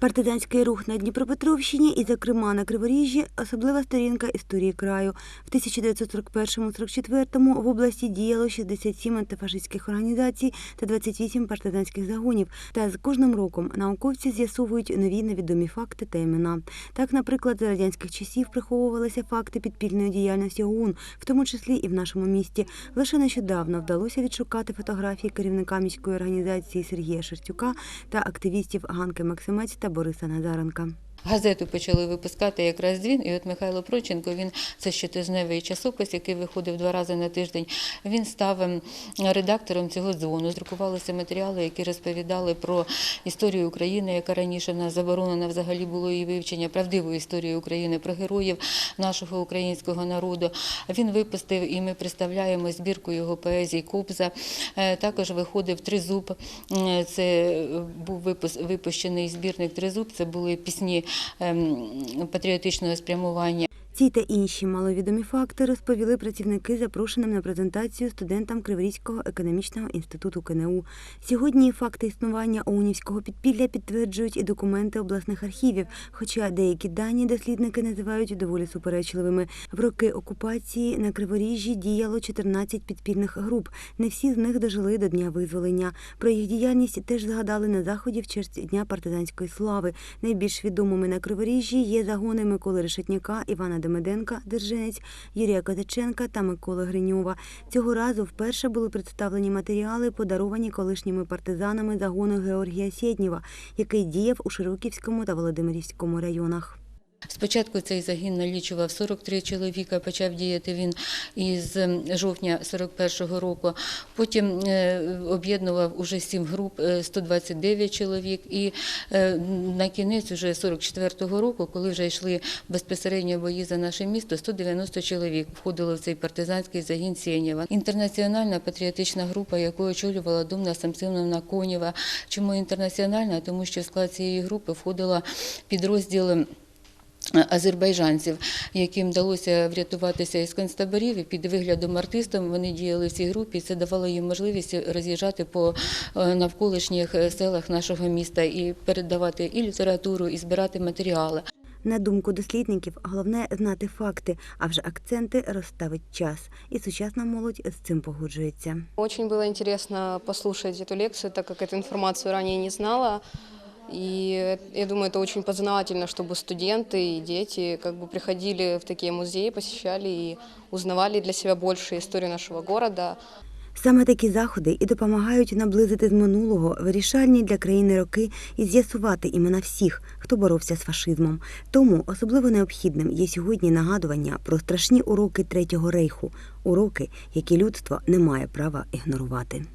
Партизанський рух на Дніпропетровщині і, зокрема, на Криворіжжі – особлива сторінка історії краю. В 1941-44 в області діяло 67 антифашистських організацій та 28 партизанських загонів. Та з кожним роком науковці з'ясовують нові невідомі факти та імена. Так, наприклад, за радянських часів приховувалися факти підпільної діяльності ОУН, в тому числі і в нашому місті. Лише нещодавно вдалося відшукати фотографії керівника міської організації Сергія Шерстюка та активістів Ганки Максимець та Бориса Назаренка. Газету почали випускати якраз дзвін, і от Михайло Проченко, він це щотижневий часопис, який виходив два рази на тиждень. Він став ем, редактором цього дзвону. Друкувалися матеріали, які розповідали про історію України, яка раніше в нас заборонена взагалі було її вивчення, правдиву історію України, про героїв нашого українського народу. Він випустив, і ми представляємо збірку його поезій Кобза. Е, Також виходив Тризуб. Це був випущений збірник Тризуб. Це були пісні патріотичного спрямування. Ці та інші маловідомі факти розповіли працівники запрошеним на презентацію студентам Криворізького економічного інституту КНУ. Сьогодні факти існування оунівського підпілля підтверджують і документи обласних архівів, хоча деякі дані дослідники називають доволі суперечливими. В роки окупації на Криворіжжі діяло 14 підпільних груп. Не всі з них дожили до дня визволення. Про їх діяльність теж згадали на заході в честь Дня партизанської слави. Найбільш відомими на Криворіжжі є загони Миколи Решетняка, Івана Демиденка, Держинець, Юрія Козаченка та Миколи Гриньова. Цього разу вперше були представлені матеріали, подаровані колишніми партизанами загону Георгія Сєднєва, який діяв у Широківському та Володимирівському районах. Спочатку цей загін налічував 43 чоловіка, почав діяти він із ем, жовтня 41-го року. Потім е, об'єднував уже 7 груп, е, 129 чоловік. І е, на кінець уже 44-го року, коли вже йшли безпосередньо бої за наше місто, 190 чоловік входило в цей партизанський загін Сєнєва. Інтернаціональна патріотична група, яку очолювала Думна Самсоновна Конєва. Чому інтернаціональна? Тому що в склад цієї групи входила підрозділ азербайджанців, яким вдалося врятуватися із концтаборів і під виглядом артистів вони діяли в цій групі. і Це давало їм можливість роз'їжджати по е, навколишніх е, селах нашого міста і передавати і літературу, і збирати матеріали. На думку дослідників, головне знати факти, а вже акценти розставить час. І сучасна молодь з цим погоджується. Очень было интересно послушать эту лекцию, так как эту информацию ранее не знала. И я думаю, это очень познавательно, чтобы студенты и дети как бы приходили в такие музеи, посещали и узнавали для себя больше историю нашего города. Саме такі заходи і допомагають наблизити з минулого вирішальні для країни роки і з'ясувати імена всіх, хто боровся з фашизмом. Тому особливо необхідним є сьогодні нагадування про страшні уроки Третього рейху, уроки, які людство не має права ігнорувати.